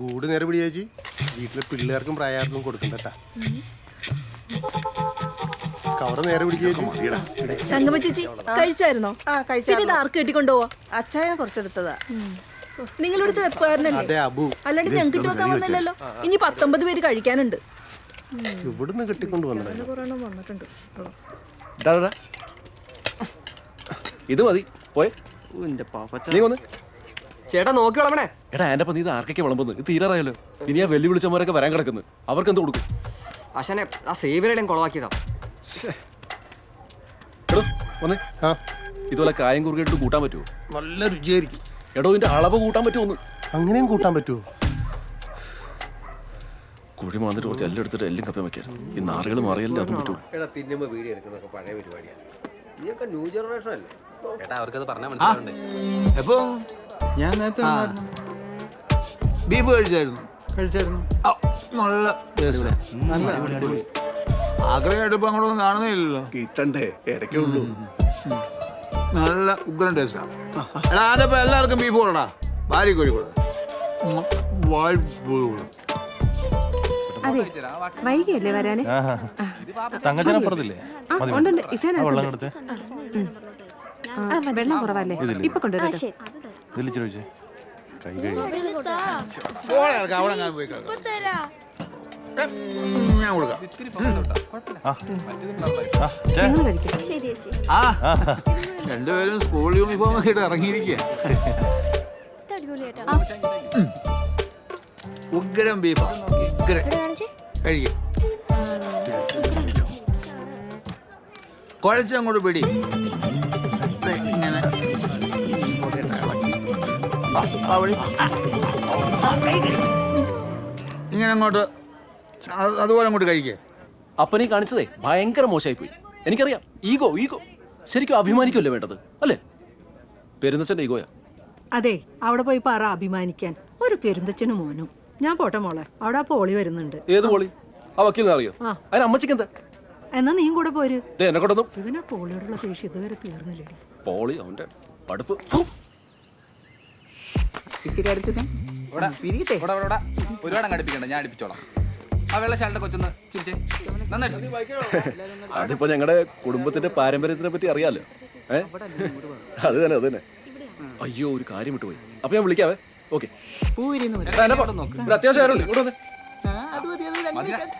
കൂട് നേരെ പിടി ചേച്ചി. വീട്ടിലെ പിള്ളേർക്കും പ്രായാർക്കും കൊടുക്കണ്ടട്ടാ കവറ് നേരെ പിടിക്കുക തങ്കമ്മ ചേച്ചി കഴിച്ചായിരുന്നോ? ആ ഇത് ആർക്ക് കെട്ടിക്കൊണ്ടുപോവാ അച്ചായൻ കുറച്ചെടുത്തതാ. നിങ്ങളിവിടുത്തെ വെപ്പുകാരനല്ലേ അതെ അബു. അല്ലാണ്ട് ഞങ്ങൾക്ക് വെക്കാൻ വന്നില്ലല്ലോ? ഇനി പത്തൊമ്പത് പേര് കഴിക്കാനുണ്ട്. ഇവിടുന്ന് കെട്ടിക്കൊണ്ട് വന്നിട്ടുണ്ട്. ഇത് മതി. പോയെ. നീ വന്ന്. ചേട്ടാ നോക്കി വിളമണേ എടാ എന്റെ നീ ഇത് ആർക്കൊക്കെ വിളമ്പുന്നു? ഇത് തീരാറായല്ലോ. ഇനി ആ വെല്ലുവിളിച്ചവരൊക്കെ വരാൻ കിടക്കുന്നു. അവർക്ക് എന്ത് കൊടുക്കും? അശനെ ആ സേവിയറുടെയും കുളവാക്കിയതാ. എടോ വന്നേ. ആ. ഇതുപോലെ കായം കുറുകിട്ട് കൂട്ടാൻ പറ്റുമോ നല്ല രുചിയായിരിക്കും. എടോ ഇതിന്റെ അളവ് കൂട്ടാൻ പറ്റുമോ ഒന്ന്? അങ്ങനെയും കൂട്ടാൻ പറ്റുമോ കുഴി മാന്നിട്ട് കുറച്ച് എല്ലാം എടുത്തിട്ട് എല്ലാം കപ്പി വെക്കായിരുന്നു. ഈ നാറുകൾ മാറിയല്ലേ അതും പറ്റുള്ളൂ. എടാ തിന്നുമ്പോ വീഡിയോ എടുക്കുന്നൊക്കെ പഴയ പരിപാടിയാണ് നീയൊക്കെ ന്യൂ ജനറേഷൻ അല്ലേ? എടാ അവർക്കത് പറഞ്ഞാൽ മനസ്സിലാവണ്ടേ? എപ്പോ? ഞാൻ നേരത്തെ ബീഫ് കഴിച്ചായിരുന്നു. കഴിച്ചായിരുന്നു. നല്ല taste. നല്ല അടിപൊളി. ആഗ്രഹമായിട്ട് ഇപ്പൊ അങ്ങോട്ടൊന്നും കാണുന്നില്ലല്ലോ കിട്ടണ്ടേ? ഇടയ്ക്കുള്ളൂ. നല്ല ഉഗ്രൻ ടേസ്റ്റാ. എടാ ആരുടെ ഇപ്പൊ എല്ലാവർക്കും ബീഫ് കൊടുടാ. ഭാര്യ കോഴി കൊടു. അതെ. വൈകിയല്ലേ വരാന്? തങ്കച്ചനപ്പുറത്തില്ലേ ആ, ഉണ്ടുണ്ട്. ഇച്ചാനകത്തുണ്ട്. വെള്ളം കൊടുത്ത് ആ, വെള്ളം കുറവല്ലേ? ഇപ്പൊ കൊണ്ടുവരാം ഇതിൽ ചോദിച്ചേ കൈ ഞാൻ കൊടുക്കാം. രണ്ടുപേരും സ്കൂൾ യൂണിഫോം ഒക്കെ ഇട്ട് ഇറങ്ങിയിരിക്കുക ഉഗ്രം ബീഫ്. ഉഗ്രം. കഴിക്കും. കുഴച്ചങ്ങോട്ട് പിടി. ഇങ്ങനെ അങ്ങോട്ട് അതുപോലെ അങ്ങോട്ട് കഴിക്കേ. അപ്പനീ കാണിച്ചതേ ഭയങ്കര മോശമായി പോയി എനിക്കറിയാം. Ego ego. ശരിക്കും അഭിമാനിക്കുമല്ലോ വേണ്ടത്? അല്ലേ? പെരുന്നച്ചന്റെ ഈഗോയാ. അതെ അവിടെ പോയി പറ അഭിമാനിക്കാൻ. ഒരു പെരുന്തച്ഛനും മോനും. ഞാൻ പോട്ടെ മോളെ. അവിടെ ആ പോളി വരുന്നുണ്ട്. ഏത് പോളി? ആ വക്കീലിനെ അറിയോ? അതിന് അമ്മച്ചിക്ക് എന്താ? എന്നാ നീയും കൂടെ പോര്. ദേ എന്നെ കൊണ്ടൊന്നും ഇവനാ പോളിയോടുള്ള ദേഷ്യം. ഇതുവരെ തീർന്നില്ലേ പോളി അവന്റെ അടുപ്പ് ഇവിടെ ഇവിടെ ഇവിടെ ഒരുപാട് അങ്ങ് അടുപ്പിക്കണ്ട ഞാൻ അടുപ്പിച്ചോളാം. ആ കൊച്ചൊന്ന് ചിരിച്ചേ. നന്നായിട്ട് അതിപ്പോ ഞങ്ങളുടെ കുടുംബത്തിന്റെ പാരമ്പര്യത്തിനെ പറ്റി അറിയാലോ. ഏ? അത് തന്നെ അത് തന്നെ. അയ്യോ ഒരു കാര്യം വിട്ടുപോയി അപ്പൊ ഞാൻ വിളിക്കാവേ. ഓക്കെ. ഒരു അത്യാവശ്യം ഇങ്ങോട്ട് വന്നേ.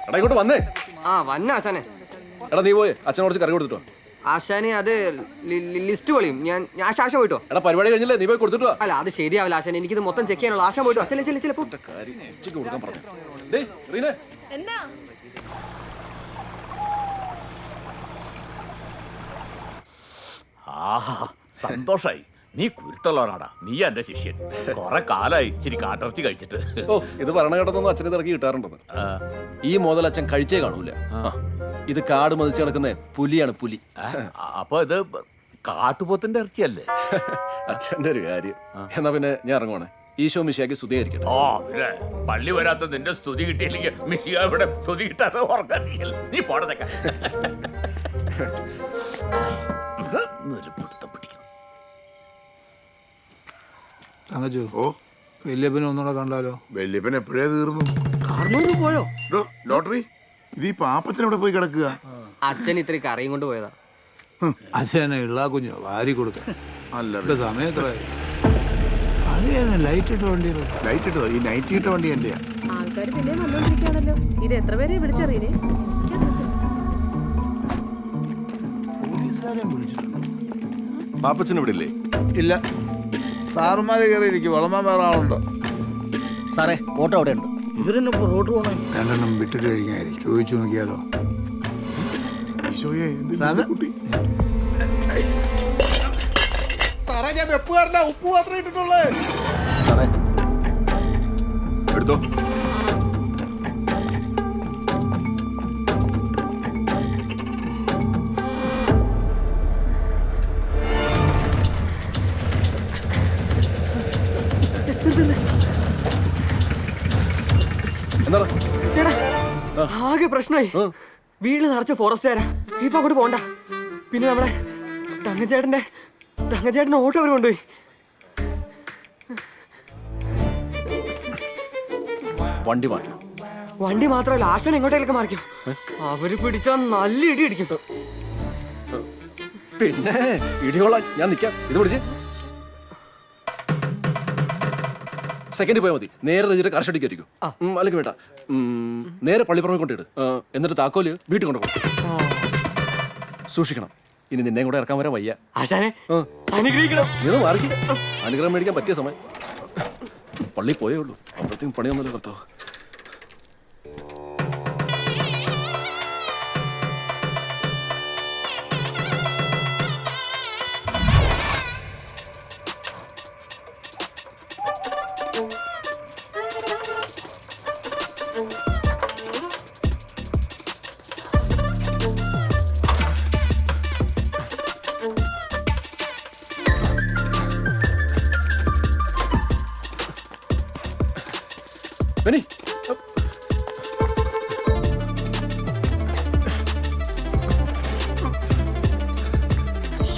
എടാ ഇങ്ങോട്ട് വന്നേ. ആ വന്ന ആശാനെ. എടാ നീ പോയേ. അച്ഛനോട് കുറച്ച് കറി കൊടുത്തിട്ടോ ആശാനെ അത് ലിസ്റ്റ് പൊളിയും. ഞാൻ ഞാൻ ആശ ആശ പോയിട്ടോ? എടാ പരിപാടി കഴിഞ്ഞില്ലേ? നീ പോയി കൊടുത്തിട്ടോ അല്ല അത് ശരിയാവില്ല ആശാനെ. എനിക്ക് ഇത് മൊത്തം ചെക്ക് ചെയ്യാനുള്ള. ആശാൻ പോയിട്ടോ? ചില ചില ചിലപ്പോ കൊടുക്കാൻ പറഞ്ഞു. ഡേയ് ആഹാ സന്തോഷായി. നീ കുരുത്തുള്ളവനാടാ. നീ എന്റെ ശിഷ്യൻ. കൊറേ കാലായി ഇച്ചിരി കാട്ടിറച്ചി കഴിച്ചിട്ട്. ഓ ഇത് ഭരണഘടനൊന്നും അച്ഛനെ തിളക്കി കിട്ടാറുണ്ടെന്ന്. ആ, ഈ മോതൽ അച്ഛൻ കഴിച്ചേ കാണൂല. ആ, ഇത് കാട് മതിച്ച് കിടക്കുന്ന പുലിയാണ് പുലി. ആ, അപ്പൊ ഇത് കാട്ടുപോത്തിന്റെ ഇറച്ചിയല്ലേ? അച്ഛന്റെ ഒരു കാര്യം എന്നാ പിന്നെ ഞാൻ ഇറങ്ങുവാണേ. ഈശോ മിശിയാക്കി സ്തുതിയായിരിക്കട്ടെ ഓ പിന്നെ പള്ളി വരാത്ത നിന്റെ സ്തുതി കിട്ടിയില്ലെങ്കിൽ മിശിക ഇവിടെ സ്തുതി കിട്ടാതെ ഉറങ്ങില്ല നീ പോടതൊക്കെ തങ്കച്ചു ഓ. വല്യപ്പനെ ഒന്നുകൂടെ കണ്ടാലോ? വല്യപ്പൻ എപ്പോഴേ തീർന്നു? പോയോ? ലോട്ടറി? ഇത് ഈ പാപ്പത്തിന് ഇവിടെ പോയി കിടക്കുക? അച്ഛൻ ഇത്ര കറിയും കൊണ്ട് പോയതാ. അച്ഛനെ ഇള്ള കുഞ്ഞു വാരി കൊടുക്ക അല്ല സമയത്ത് ലൈറ്റ് ഇട്ട് വണ്ടി ലൈറ്റ് ഇട്ടോ ഈ നൈറ്റ് ഇട്ട വണ്ടി എന്റെയാ? ആൾക്കാർ പിന്നെ വന്നോണ്ടിരിക്കുകയാണല്ലോ ഇത് എത്ര പേരെ വിളിച്ചറിയേ പോലീസുകാരെ വിളിച്ചിട്ടുണ്ടോ പാപ്പച്ചൻ ഇവിടെ ഇല്ലേ? ഇല്ല. സാറുമാര് കയറിയിരിക്കും വളമാൻ വേറെ ആളുണ്ടോ. സാറേ ഓട്ടോ അവിടെ ഉണ്ട്. ഇവരെന്നെ റോഡ് പോണേ? രണ്ടെണ്ണം വിട്ടിട്ട് കഴിഞ്ഞായിരിക്കും. ചോദിച്ചു നോക്കിയാലോ? ഈശോയെ സാധാ- കുട്ടി? സാറേ ഞാൻ വെപ്പുകാരനാ ഉപ്പ് മാത്രമേ ഇട്ടിട്ടുള്ളേ. സാറേ എടുത്തോ? ചേട്ടാ ആകെ പ്രശ്നമായി. വീട് നിറച്ച ഫോറസ്റ്റുകാരാ ഇപ്പൊ അങ്ങോട്ട് പോണ്ട. പിന്നെ നമ്മുടെ തങ്ങച്ചേട്ടന്റെ തങ്കച്ചേട്ടന്റെ ഓട്ടോ അവർ കൊണ്ടുപോയി. വണ്ടി മാറ്റി വണ്ടി മാത്രമല്ല ആശാൻ എങ്ങോട്ടേലൊക്കെ മാറിക്കും. അവർ പിടിച്ചാ നല്ല ഇടി ഇടിക്കും പിന്നെ ഇടികൊള്ളാൻ ഞാൻ നിക്കാം. ഇത് പിടിച്ച്. സെക്കൻഡ് പോയാൽ മതി. നേരെ രജിയുടെ കർഷടിക്ക് ആയിരിക്കും അല്ലെങ്കിൽ വേണ്ട. ഉം, നേരെ പള്ളിപ്പുറമെ കൊണ്ടിട്ട് എന്നിട്ട് താക്കോൽ വീട്ടിൽ കൊണ്ടുപോകും സൂക്ഷിക്കണം. ഇനി നിന്നെയും കൂടെ ഇറക്കാൻ വരാൻ വയ്യ. ആശാനെ ആ. അനുഗ്രഹിക്കണം. നീ ഒന്ന് മാറി അനുഗ്രഹം മേടിക്കാൻ പറ്റിയ സമയം. പള്ളി പോയേ ഉള്ളൂ. അപ്പോഴത്തേക്കും പണിയൊന്നുമില്ല കർത്താവ്.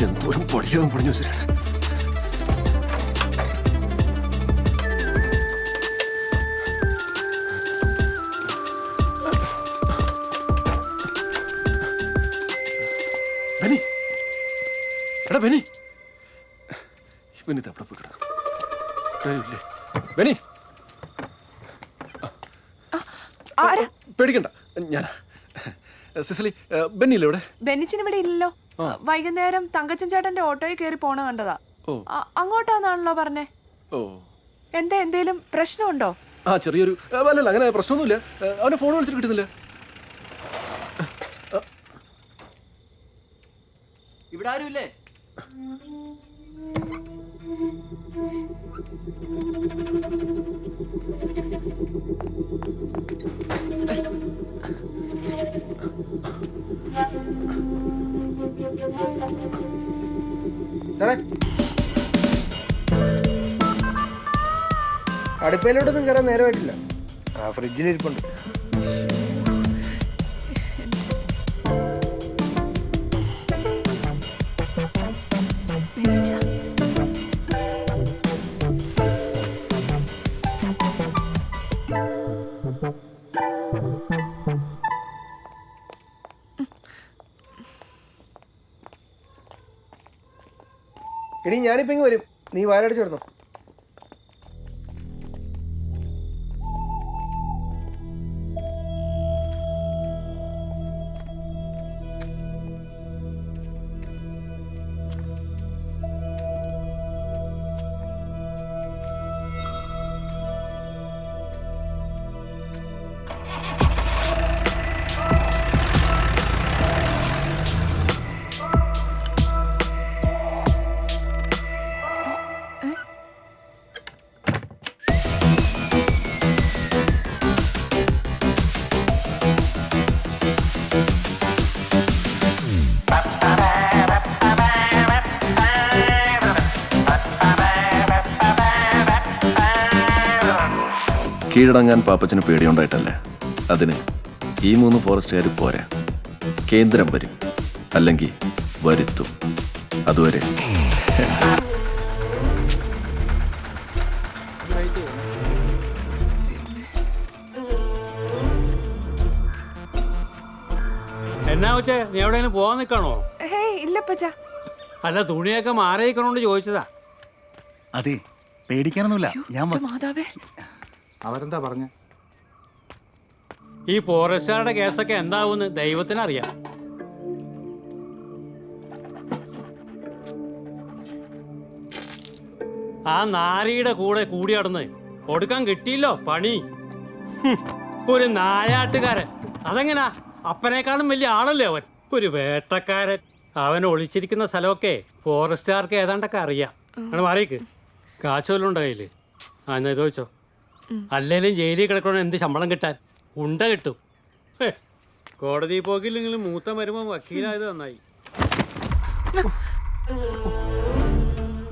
എന്തോരം പൊടിയാവും പൊടിഞ്ഞു വെച്ചിട്ട് ബെനി എടാ ബെനി ഇവനിത് എവിടെ പോയി കിടക്കും കാര്യമില്ലേ ബെനി പേടിക്കണ്ട. ഞാൻ സിസിലി ബെന്നില്ലേ ഇവിടെ? ബെന്നിച്ചിന് ഇവിടെ ഇല്ലല്ലോ. വൈകുന്നേരം തങ്കച്ചൻ ചേട്ടന്റെ ഓട്ടോയിൽ കയറി പോണ കണ്ടതാ. അ- അങ്ങോട്ടാന്നാണല്ലോ പറഞ്ഞേ. ഓ. എന്താ എന്തേലും പ്രശ്നമുണ്ടോ? ആ ചെറിയൊരു ആ, അല്ലല്ല അങ്ങനെ പ്രശ്നമൊന്നുമില്ല. ആ, അവനെ ഫോൺ വിളിച്ചിട്ട് കിട്ടുന്നില്ല. ഇവിടെ ആരുമില്ലേ? സാറേ. അടുപ്പയിലോട്ടൊന്നും കയറാൻ നേരമായിട്ടില്ല. ആ ഫ്രിഡ്ജിലിരിപ്പുണ്ട്. എടി ഞാനിപ്പോ ഇങ്ങ് വരും. നീ വയലടിച്ചു കിടന്നോ കീഴടങ്ങാൻ പാപ്പച്ചന് പേടിയുണ്ടായിട്ടല്ല? അതിന് ഈ മൂന്ന് ഫോറസ്റ്റുകാർ പോരാ. കേന്ദ്രം വരും. അല്ലെങ്കിൽ വരുത്തും. അതുവരെ. എന്നാ വെച്ചേ നീ എവിടെയെങ്കിലും പോവാൻ നിൽക്കണോ? ഹേയ് ഇല്ലപ്പച്ച അല്ല തുണിയൊക്കെ ചോദിച്ചതാ. അതെ പേടിക്കാനൊന്നുമില്ല. ഞാൻ വ- മാതാവേ. അവരെന്താ പറഞ്ഞ? ഈ ഫോറസ്റ്റുകാരുടെ കേസൊക്കെ എന്താവുമെന്ന് ദൈവത്തിനറിയാം. ആ നാരിയുടെ കൂടെ കൂടി അടന്ന് കൊടുക്കാൻ കിട്ടിയില്ലോ പണി. ഒരു നായാട്ടുകാരൻ. അതെങ്ങനാ? അപ്പനേക്കാളും വലിയ ആളല്ലേ അവൻ? ഒരു വേട്ടക്കാരൻ. അവൻ ഒളിച്ചിരിക്കുന്ന സ്ഥലമൊക്കെ ഫോറസ്റ്റുകാർക്ക് ഏതാണ്ടൊക്കെ അറിയാം. അങ്ങനെ മാറിയേക്ക്. കാശ് ഉണ്ടോ ആ എന്നാ വെച്ചോ. അല്ലേലും ജയിലിൽ കിടക്കണം എന്ത് ശമ്പളം കിട്ടാൻ? ഉണ്ട കിട്ടും. കോടതി പോക്കില്ലെങ്കിലും മൂത്ത മരുമ വക്കീലായത് നന്നായി.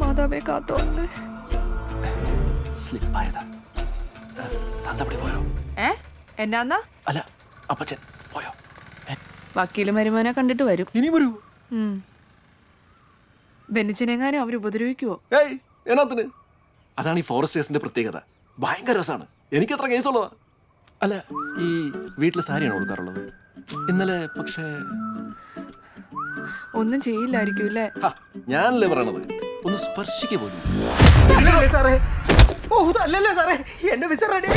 മാതാവേ കാത്തോ സ്ലിപ്പായതാ. തന്തപ്പടി പോയോ? ഏ? എന്നാന്നാ? അല്ല അപ്പച്ചൻ പോയോ? വക്കീൽ മരുമോനെ കണ്ടിട്ട് വരും. ഇനി വരൂ. ബെന്നിച്ചിനെങ്ങാനും അവർ ഉപദ്രവിക്കുവോ? ഏയ് എന്നാത്തിന്? അതാണ് ഈ ഫോറസ്റ്റേഴ്സിന്റെ പ്രത്യേകത. ഭയങ്കര രസമാണ്. എനിക്ക് എത്ര കേസുള്ളതാ അല്ല ഈ വീട്ടിൽ സാരിയാണ് കൊടുക്കാറുള്ളത് ഇന്നലെ പക്ഷേ ഒന്നും ചെയ്യില്ലായിരിക്കും അല്ലേ ഞാനല്ലേ പറയണത്? ഒന്ന് സ്പർശിക്ക പോലും. അല്ലല്ലേ സാറേ? ഓ അല്ലല്ലേ സാറേ. എന്റെ വിസ റെഡി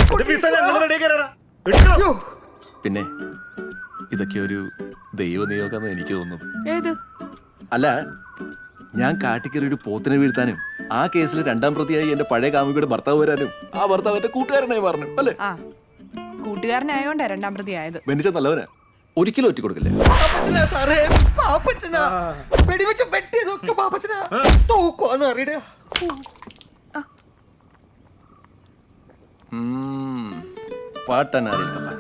പിന്നെ ഇതൊക്കെ ഒരു ദൈവനിയോഗമെന്ന് എനിക്ക് തോന്നുന്നത്. ഏത്? അല്ല ഞാൻ കാട്ടിക്കറി ഒരു പോത്തിനെ വീഴ്ത്താനും. ആ കേസിൽ രണ്ടാം പ്രതിയായി എന്റെ പഴയ കാമുകിയുടെ ഭർത്താവ് വരാനും ആ ഭർത്താവ് എന്റെ കൂട്ടുകാരനായി പറഞ്ഞു അല്ലേ? ആ കൂട്ടുകാരനായോണ്ടാ രണ്ടാം പ്രതി ആയത് ബെന്നിച്ച നല്ലവനാ. ഒരിക്കലും ഒറ്റ കൊടുക്കില്ല. പാപ്പച്ചനാ സാറേ പാപ്പച്ചനാ. വെടിവെച്ച് വെട്ടിയതൊക്കെ പാപ്പച്ചനാ. തോക്കുവാന്ന് അറിയട. പാട്ടനാരിൽ കപ്പാൻ.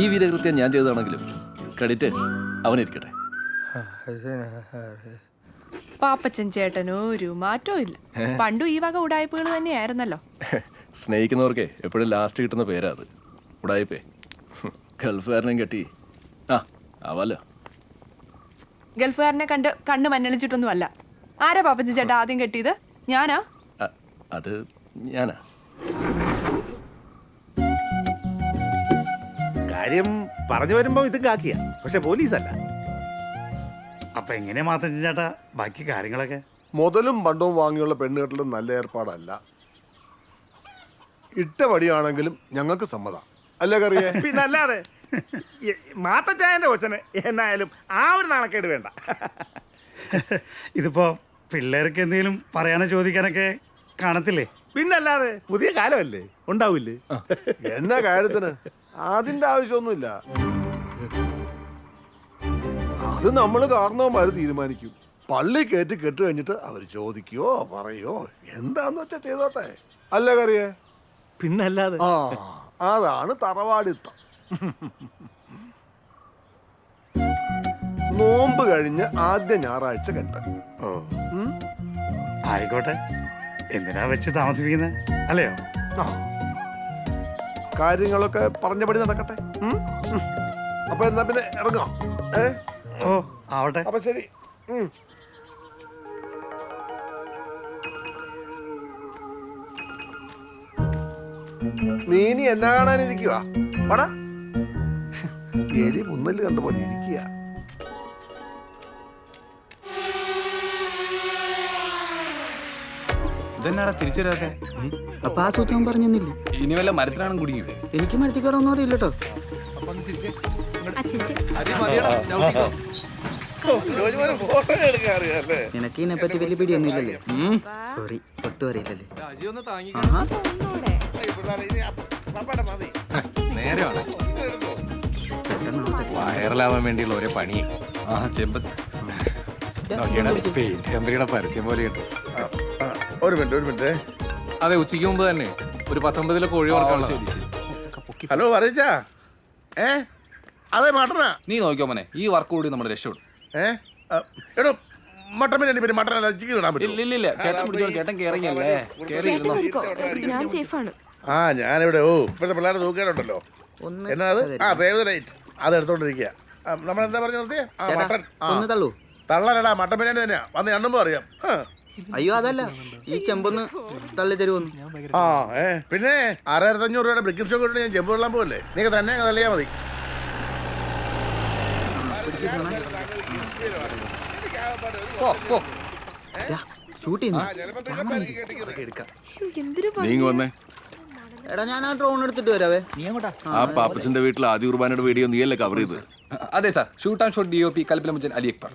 ഈ വീരകൃത്യം ഞാൻ ചെയ്തതാണെങ്കിലും ക്രെഡിറ്റ് അവനിരിക്കട്ടെ. പാപ്പച്ചൻ ചേട്ടനോ ഒരു മാറ്റവും ഇല്ല. പണ്ടും ഈ വക ഉടായ്പകൾ തന്നെയായിരുന്നല്ലോ. സ്നേഹിക്കുന്നവർക്ക് എപ്പോഴും ലാസ്റ്റ് കിട്ടുന്ന പേരാ അത്. ഉടായ്പേ. ഗൾഫുകാരനെയും കെട്ടി. ആ ആവാലോ. ഗൾഫുകാരനെ കണ്ട് കണ്ണ് മഞ്ഞളിച്ചിട്ടൊന്നും അല്ല ആരാ പാപ്പച്ചൻ ചേട്ടാ ആദ്യം കെട്ടിയത്? ഞാനാ? അത് ഞാനാ. കാര്യം പറഞ്ഞു വരുമ്പോ ഇത് കാക്കിയ. പക്ഷെ പോലീസല്ല. അപ്പൊ എങ്ങനെ മാത്രം ചേട്ടാ? ബാക്കി കാര്യങ്ങളൊക്കെ? മുതലും പണ്ടവും വാങ്ങിയുള്ള പെണ്ണുകെട്ടലും നല്ല ഏർപ്പാടല്ല. ഇട്ട വടിയാണെങ്കിലും ഞങ്ങൾക്ക് സമ്മതം. അല്ലേ കറിയേ? പിന്നെ അല്ലാതെ മാത്തച്ചായന്റെ കൊച്ചന് എന്നായാലും ആ ഒരു നാണക്കേട് വേണ്ട. ഇതിപ്പോ പിള്ളേർക്ക് എന്തെങ്കിലും പറയാനോ ചോദിക്കാനൊക്കെ കാണത്തില്ലേ? പിന്നല്ലാതെ പുതിയ കാലമല്ലേ? ഉണ്ടാവില്ലേ? എന്നാ കാര്യത്തിന്? അതിന്റെ ആവശ്യമൊന്നുമില്ല. അത് നമ്മൾ കാരണവന്മാര് തീരുമാനിക്കും. പള്ളി കയറ്റി കെട്ട് കഴിഞ്ഞിട്ട് അവർ ചോദിക്കുകയോ പറയോ എന്താന്ന് വെച്ചാ ചെയ്തോട്ടെ. അല്ല കറിയേ? പിന്നല്ലാതെ. ആ അതാണ് തറവാടിത്തം. നോമ്പ് കഴിഞ്ഞ് ആദ്യ ഞായറാഴ്ച കെട്ട് ഓ. ആയിക്കോട്ടെ. എന്തിനാ വെച്ച് താമസിപ്പിക്കുന്നത് അല്ലയോ? ആ. കാര്യങ്ങളൊക്കെ പറഞ്ഞപടി നടക്കട്ടെ. ഉം? ഉം. അപ്പൊ എന്നാ പിന്നെ ഇറങ്ങാം. ഏ? ഓ ആവട്ടെ. അപ്പൊ ശരി. നീ ഇനി എന്നാ കാണാനിരിക്കുക വാടാ. എലി മുന്നൽ കണ്ട പോലെ ഇരിക്കുക ഇതെന്നാടാ തിരിച്ചു വരാത്തെ അപ്പൊ ആ സൂത്രം പറഞ്ഞില്ലേ ഇനി വല്ല മരത്തിലാണ് കുടുങ്ങിയത്. എനിക്ക് മരത്തിക്കാരൊന്നും അറിയില്ല കേട്ടോ നിനക്ക് ഇതിനെ പറ്റി വലിയ പിടിയൊന്നും ഇല്ലല്ലേ സോറി ഒട്ടും അറിയില്ലല്ലേ? നേരെയാണ്. വൈറലാവാൻ വേണ്ടിയുള്ള ഒരേ പണി. ആ ചെമ്പത്ത് പെയിന്റ് പരസ്യം പോലെയുണ്ട് ഒരു മിനിറ്റ് ഒരു മിനിറ്റ്. അതെ ഉച്ചയ്ക്ക് മുമ്പ് തന്നെ. ഒരു പത്തൊമ്പതിലെ കോഴി വർക്കാണ് ഹലോ പറയിച്ചാ ഏ? അതെ മാട്ടനാ. നീ നോക്കിയോ മോനെ. ഈ വർക്ക് കൂടി നമ്മുടെ രക്ഷപ്പെടും. ഏ? ആ, എടോ മട്ടൻ ബിരിയാണി പിന്നെ മട്ടൻ അല്ല ചിക്കൻ ഇടാൻ പറ്റുമോ? ഇല്ല ഇല്ല ഇല്ല. ചേട്ടൻ പിടിച്ചോ ചേട്ടൻ കേറിയല്ലേ കേറി ഇരുന്നോ? ഞാൻ സേഫാണ്. ആ ഞാനിവിടെ ഓ ഇപ്പോഴത്തെ പിള്ളേരെ തൂക്കേണ്ടല്ലോ എന്നാ അത്? ആ സേവ് ദ ലൈറ്റ് അത് എടുത്തോണ്ടിരിക്കുക നമ്മൾ എന്താ പറഞ്ഞു നിർത്തിയേ? ആ മട്ടൻ. ഒന്ന് തള്ളൂ. തള്ളലടാ മട്ടൻ ബിരിയാണി തന്നെയാ. വന്ന് അറിയാം. ആ. അയ്യോ അതല്ല. ഈ ചെമ്പൊന്ന് തള്ളി തരുമോന്ന് ആ ഏ പിന്നെ ആറായിരത്തി അഞ്ഞൂറ് രൂപയുടെ ബ്രിക്കിംഗ് ഷോ കൊണ്ട് ഞാൻ ചെമ്പ് വെള്ളം പോകല്ലേ നീ തന്നെ അങ്ങ് തള്ളിയാ മതി ഷൂട്ട് ചെയ്യുന്നു. എന്തൊരു നീങ്ങ വന്നേ. എടാ ഞാൻ ആ ഡ്രോൺ എടുത്തിട്ട് വരാവേ. ആ പാപ്പച്ചന്റെ വീട്ടിൽ ആദ്യ കുർബാനയുടെ വീഡിയോ നീയല്ലേ കവർ ചെയ്ത് അതെ sir. Shoot and shot D O P കൽപ്പിലമുച്ചൻ Ali Akbar.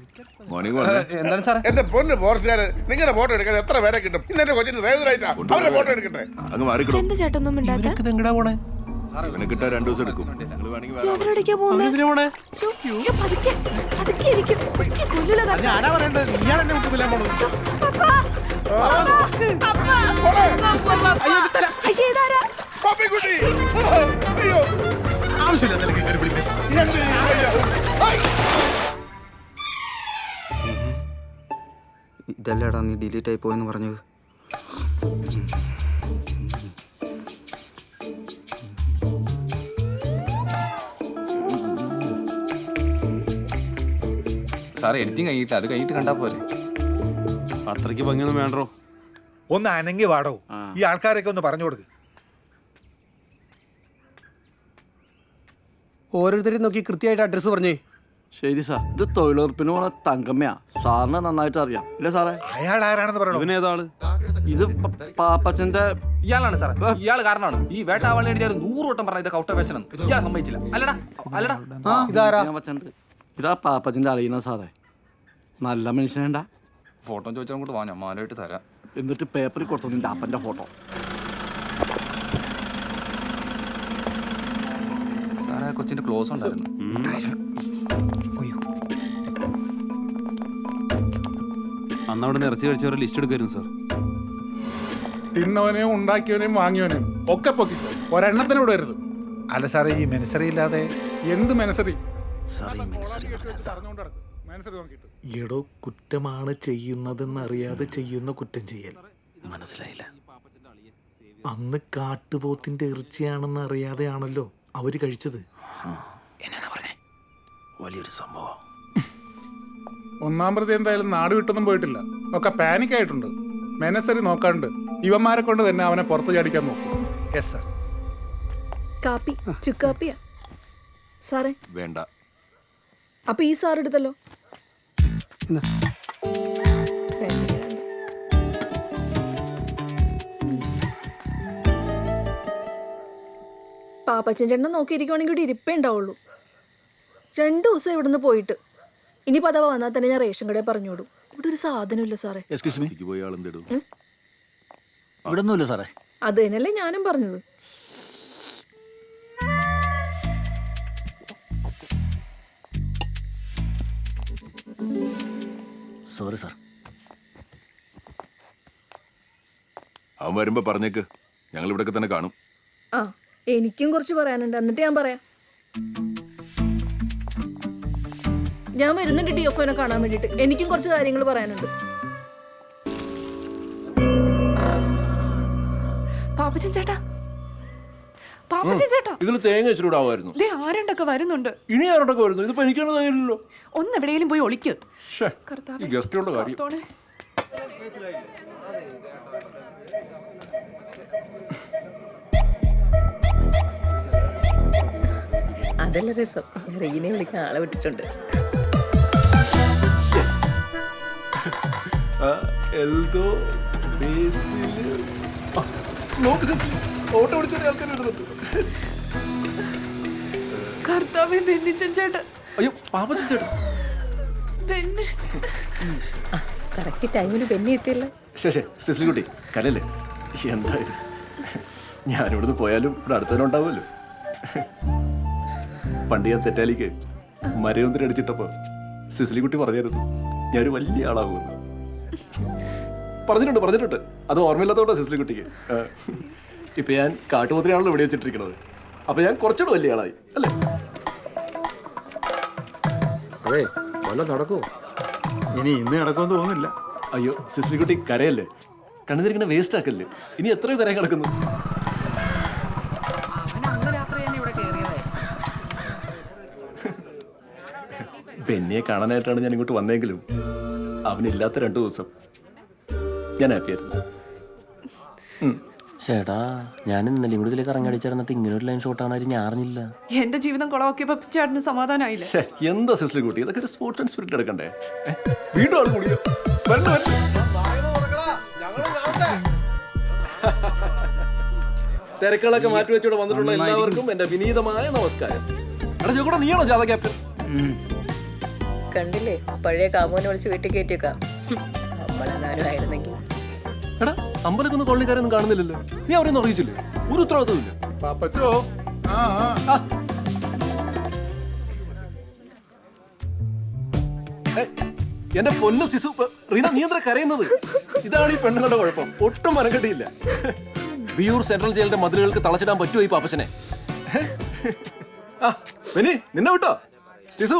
എന്താണ് സാർ എന്റെ പൊന്ന് ഫോറസ്റ്റുകാര് നിങ്ങളുടെ ഫോട്ടോ എടുക്കാൻ എത്ര പേരെ കിട്ടും? ഇന്നെ കൊച്ചിന് സേവ് ദ ലൈറ്റാ അവരുടെ ഫോട്ടോ എടുക്കട്ടെ? അങ്ങ് മാറിക്കിടും. ചേട്ടൊന്നും മിണ്ടാത്ത? പോണേ? ഇവനെ കിട്ടാൻ രണ്ടു ദിവസം എടുക്കും. നിങ്ങൾ വേണമെങ്കിൽ വേറെ ആളെ എവിടേക്കാ പോകുന്നത് പതുക്കെ പതുക്കെ ഇരിക്കും. പൊട്ടി കൊല്ലൂല താത്ത. ഞാനാ പറയണ്ടത് നീയാണ് എന്നെ വിട്ടു കൊല്ലാൻ പോണത് ശ്ശോ, പപ്പാ. പപ്പാ. പപ്പാ. അയ്യോ, ഇതാരാ? പാപ്പിക്കുട്ടി. അയ്യോ. ആവശ്യമില്ല നിനക്ക് കയറി പിടിക്കാൻ ഇതല്ലേടാ നീ ഡിലീറ്റ് ആയി പോയെന്ന് പറഞ്ഞത്. സാർ എഡിറ്റിംഗ് കഴിഞ്ഞിട്ട് അത് കഴിഞ്ഞിട്ട് കണ്ടാ പോലെ അത്രയ്ക്ക് ഭംഗിയൊന്നും വേണ്ടോ ഒന്ന് അനങ്ങി വാടോ. ഈ ആൾക്കാരൊക്കെ ഒന്ന് പറഞ്ഞു കൊടുക്ക്. ഓരോരുത്തരെയും നോക്കി കൃത്യമായിട്ട് അഡ്രസ്സ് പറഞ്ഞേ. ശരി സാർ. ഇത് തൊഴിലുറപ്പിന് പോണ തങ്കമ്മയാ. സാറിന് നന്നായിട്ട് അറിയാം. ഇല്ലേ സാറേ? അയാൾ ആരാണെന്ന് പറയണോ? ഇവനേതാൾ ഇത് പ- പാപ്പച്ചന്റെ ഇയാളാണ് സാറേ. ഇയാൾ കാരണമാണ്. ഈ വേട്ടാവാളി ഞാൻ നൂറ് വട്ടം പറഞ്ഞ ഇത് കൗട്ട വേഷനം ഇയാൾ സമ്മതിച്ചില്ല. അല്ലടാ അല്ലടാ. ആ, ഇതാരാ? ഞാൻ വച്ചണ്ട്. ഇതാ പാപ്പത്തിന്റെ അറിയുന്ന സാറേ. നല്ല മനുഷ്യനേണ്ട ഫോട്ടോ ചോദിച്ചാൽ കൂടെ വാ ഞാൻ മാലയിട്ട് തരാം. എന്നിട്ട് പേപ്പറിൽ കൊടുത്തു നിന്റെ അപ്പന്റെ ഫോട്ടോ. സാറേ കൊച്ചിന്റെ ക്ലോസ് ഉണ്ടായിരുന്നു. അന്ന് അവിടെ ഇറച്ചി കഴിച്ചവരെ ലിസ്റ്റ് എടുക്കായിരുന്നു സാർ. തിന്നവനെയും ഉണ്ടാക്കിയവനെയും വാങ്ങിയവനെയും ഒക്കെ പൊക്കിക്കോ ഒരെണ്ണത്തിന് വരരുത്. അല്ല സാറേ ഈ മനസ്സറിയില്ലാതെ എന്ത് മനസ്സറി എടോ കുറ്റമാണ് ചെയ്യുന്നതെന്നറിയാതെ ചെയ്യുന്ന കുറ്റം ചെയ്യൽ. മനസ്സിലായില്ല. അന്ന് കാട്ടുപോത്തിന്റെ ഇറച്ചിയാണെന്ന് അറിയാതെയാണല്ലോ അവർ കഴിച്ചത്. വലിയൊരു സംഭവം. ഒന്നാം പ്രതി എന്തായാലും നാട് വിട്ടൊന്നും പോയിട്ടില്ല. ഒക്കെ പാനിക് ആയിട്ടുണ്ട് മെനസറി നോക്കാണ്ട് ഇവന്മാരെ കൊണ്ട് തന്നെ അവനെ പുറത്ത് ചാടിക്കാൻ നോക്കും. യെസ് സാർ കാപ്പി ചുക്കാപ്പിയാ. സാറേ. വേണ്ട. അപ്പൊ ഈ സാർ എടുത്തല്ലോ. പാപ്പച്ചൻ ചേട്ടനെ നോക്കിയിരിക്കുവാണെങ്കിൽ ഇവിടെ ഇരിപ്പേ ഉണ്ടാവുള്ളൂ. രണ്ടു ദിവസം ഇവിടുന്ന് പോയിട്ട്. ഇനി പതവ വന്നാൽ തന്നെ ഞാൻ റേഷൻ കടയിൽ പറഞ്ഞോടും ഇവിടെ ഒരു സാധനമില്ല സാറേ. എക്സ്ക്യൂസ് മീ പോയി ആൾ എന്തിടും ഇവിടെ ഒന്നുമില്ല സാറേ. അത് തന്നെയല്ലേ ഞാനും പറഞ്ഞത്. സോറി സാർ അവൻ വരുമ്പോ പറഞ്ഞേക്ക്. ഞങ്ങൾ ഇവിടെ തന്നെ കാണും. ആ എനിക്കും കുറച്ച് പറയാനുണ്ട്. എന്നിട്ട് ഞാൻ പറയാം. ഞാൻ വരുന്നുണ്ട് ഡി എഫ് കാണാൻ വേണ്ടിട്ട് എനിക്കും കുറച്ച് കാര്യങ്ങൾ പറയാനുണ്ട്. പാപ്പച്ചൻ ചേട്ടാ പാപ്പച്ചൻ ചേട്ടാ ഇതിൽ തേങ്ങ വെച്ചിട്ടാവുമായിരുന്നു ദേ ആരുണ്ടൊക്കെ വരുന്നുണ്ട്? ഇനി ആരോടൊക്കെ വരുന്നു? ഇതിപ്പോ എനിക്കാണ് തയ്യല്ലോ ഒന്ന് എവിടെയെങ്കിലും പോയി ഒളിക്ക്. ഈ ഗസ്റ്റുകളുടെ കാര്യം. അതല്ല രസം. റീനെ വിളിക്കാൻ ആളെ വിട്ടിട്ടുണ്ട്. എൽദോ ബേസിൽ ആ, നോക്ക് സിസിലി ഓട്ടോ ഓടിച്ച ആൾക്കാർ വരുന്നുണ്ട് കർത്താവേ ബെന്നിച്ചൻ ചേട്ടൻ അയ്യോ പാപ്പച്ചൻ ചേട്ടൻ ബെന്നിച്ചൻ കറക്റ്റ് ടൈമിൽ ബെന്നി എത്തിയല്ലോ. ശേ സിസിലി കുട്ടി കലല്ലേ എന്താ ഇത്? ഞാനിവിടുന്ന് പോയാലും ഇവിടെ അടുത്തതിനുണ്ടാവുമല്ലോ പണ്ട് ഞാൻ തെറ്റാലിക്ക് മരയൊന്നിന് അടിച്ചിട്ടപ്പോ സിസിലി കുട്ടി പറഞ്ഞായിരുന്നു ഞാനൊരു വലിയ ആളാകുമെന്ന്. പറഞ്ഞിട്ടുണ്ട് പറഞ്ഞിട്ടുണ്ട്. അത് ഓർമ്മയില്ലാത്തോണ്ടാ സിസ്റ്റർ കുട്ടിക്ക്. ഇപ്പൊ ഞാൻ കാട്ടുപോത്തിനാണല്ലോ ഇവിടെ വെച്ചിട്ടിരിക്കുന്നത്. അപ്പൊ ഞാൻ കുറച്ചുകൂടെ വലിയ ആളായി അല്ലേ? അതെ വല്ല നടക്കുമോ ഇനി ഇന്ന് നടക്കുമെന്ന് തോന്നുന്നില്ല. അയ്യോ സിസ്റ്റർ കുട്ടി കരയല്ലേ? കണ്ണുതിരിക്കണ വേസ്റ്റ് ആക്കല്ലേ? ഇനി എത്രയോ കരയാൻ കിടക്കുന്നു. ബെന്നിയെ കാണാനായിട്ടാണ് ഞാൻ ഇങ്ങോട്ട് വന്നെങ്കിലും അവനില്ലാത്ത രണ്ടു ദിവസം. ഞാൻ ഹാപ്പിയായിരുന്നു ചേട്ടാ ഞാൻ ഇന്നലെ കൂടി ഇതിലേക്ക് ഇറങ്ങടിച്ചിരുന്നിട്ട് ഇങ്ങനെ ഒരു ലൈൻ ഷോട്ടാണ് ഞാൻ അറിഞ്ഞില്ല. എന്റെ ജീവിതം കുളവാക്കിയപ്പോ ചേട്ടന് സമാധാനമായില്ല? ശ്ശേ, എന്താ സിസ്റ്റർ കുട്ടി? ഇതൊക്കെ ഒരു സ്പോർട്സ് ആൻഡ് സ്പിരിറ്റ് എടുക്കണ്ടേ? ഏ? വീണ്ടും ആൾ കൂടിയോ? വരണ്ട വരണ്ട തിരക്കുകളൊക്കെ മാറ്റി വെച്ചോടെ വന്നിട്ടുള്ള എല്ലാവർക്കും എന്റെ വിനീതമായ നമസ്കാരം. എടാ ചോക്കൂടെ നീയാണോ ജാഥ ക്യാപ്റ്റൻ കണ്ടില്ലേ? പഴയ കാമോനെ വിളിച്ച് വീട്ടിൽ കയറ്റിയേക്കാം. നമ്മളെങ്ങാനും ആയിരുന്നെങ്കിൽ എടാ അമ്പലക്കുന്ന് കോളനിക്കാരൊന്നും കാണുന്നില്ലല്ലോ. നീ അവരൊന്നും അറിയിച്ചില്ലേ? ഒരു ഉത്തരവാദിത്തമില്ല പാപ്പച്ചോ? ആ ആ. എന്റെ പൊന്ന് സിസു റീന നീ എന്താ കരയുന്നത്? ഇതാണ് ഈ പെണ്ണുങ്ങളുടെ കുഴപ്പം. ഒട്ടും മനക്കെട്ടിയില്ല വിയൂർ സെൻട്രൽ ജയിലിന്റെ മതിലുകൾക്ക് തളച്ചിടാൻ പറ്റുമോ ഈ പാപ്പച്ചനെ? ആ വെനി നിന്നെ വിട്ടോ? സിസു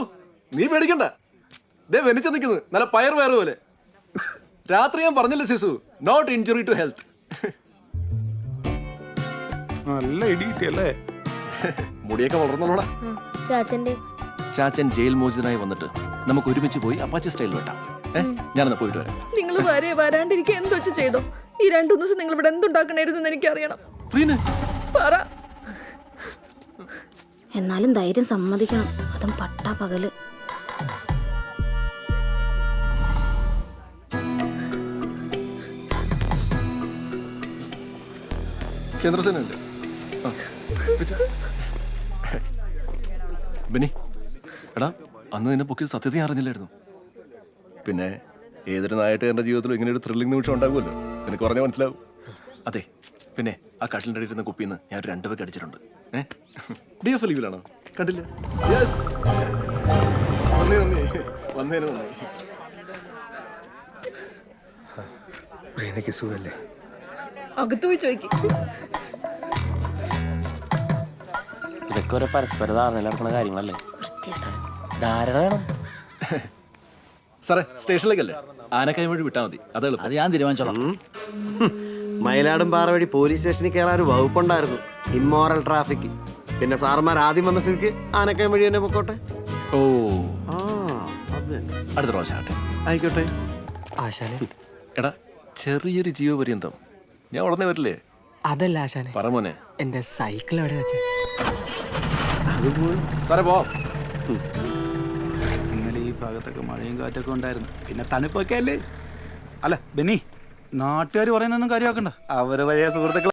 നീ പേടിക്കണ്ട. ദേ വെനിച്ച നിൽക്കുന്നത് നല്ല പയർ പയർ പോലെ. രാത്രി ഞാൻ പറഞ്ഞില്ല സിസു? നോട്ട് ഇഞ്ചുറി ടു ഹെൽത്ത് നല്ല ഇടി കിട്ടിയല്ലേ? മുടിയൊക്കെ വളർന്നോടാ ചാച്ചന്റെ ചാച്ചൻ ജയിൽ മോചിതനായി വന്നിട്ട് നമുക്ക് ഒരുമിച്ച് പോയി അപ്പാച്ചി സ്റ്റൈൽ വെട്ടാം. ഏ? ഞാനെന്നാ പോയിട്ട് വരാം. നിങ്ങൾ വരെ വരാണ്ടിരിക്കുക എന്തോ വെച്ച് ചെയ്തോ? ഈ രണ്ടു ദിവസം നിങ്ങൾ ഇവിടെ എന്തുണ്ടാക്കണായിരുന്നെന്ന് എനിക്കറിയണം. റീന. പറ. എന്നാലും ധൈര്യം സമ്മതിക്കണം. അതും പട്ടാ പകൽ. പിടിച്ചോ. ബെന്നി എടാ അന്ന് നിന്നെ പൊക്കിയത് സത്യത ഞാൻ അറിഞ്ഞില്ലായിരുന്നു. പിന്നെ ഏതൊരു നായിട്ട് എന്റെ ജീവിതത്തിലും ഇങ്ങനെ ഒരു ത്രില്ലിംഗ് നിമിഷം ഉണ്ടാകുമല്ലോ? നിനക്ക് പറഞ്ഞാൽ മനസ്സിലാവും. അതെ പിന്നെ ആ കട്ടിലിന്റെ അടിയിൽ ഇരുന്ന കുപ്പിന്ന് ഞാൻ രണ്ടു രണ്ട് അടിച്ചിട്ടുണ്ട്. ഏ? ഡി എഫ് ലീവിലാണോ? കണ്ടില്ല. യെസ് നന്ദി സുഖല്ലേ? അകത്ത് പോയി ചോദിക്കും. ഇതൊക്കെ ഒരു പരസ്പര ധാരണ നടക്കുന്ന കാര്യങ്ങളല്ലേ? ധാരണ വേണം. സാറേ സ്റ്റേഷനിലേക്കല്ലേ? ആനക്കായ വഴി വിട്ടാൽ മതി. അത് അത് ഞാൻ തീരുമാനിച്ചോളാം. മയിലാടും പാറ വഴി പോലീസ് സ്റ്റേഷനിൽ കയറാൻ ഒരു വകുപ്പുണ്ടായിരുന്നു. Immoral traffic. പിന്നെ സാറന്മാർ ആദ്യം വന്ന സ്ഥിതിക്ക് ആനക്കൈ വഴി തന്നെ പൊക്കോട്ടെ? ഓ. ആ അത് അടുത്ത പ്രാവശ്യം ആയിക്കോട്ടെ. ആശാലേ എടാ ചെറിയൊരു ജീവപര്യന്തം. ഞാൻ ഉടനെ വരില്ലേ? അതല്ല ആശാനെ. പറ മോനെ. എന്റെ സൈക്കിൾ അവിടെ വെച്ച്? സാറേ പോ ഇന്നലെ ഈ ഭാഗത്തൊക്കെ മഴയും കാറ്റൊക്കെ ഉണ്ടായിരുന്നു. പിന്നെ തണുപ്പൊക്കെ അല്ലേ? അല്ല ബെന്നി നാട്ടുകാർ പറയുന്നൊന്നും കാര്യമാക്കണ്ട. അവർ വഴിയ സുഹൃത്തുക്കൾ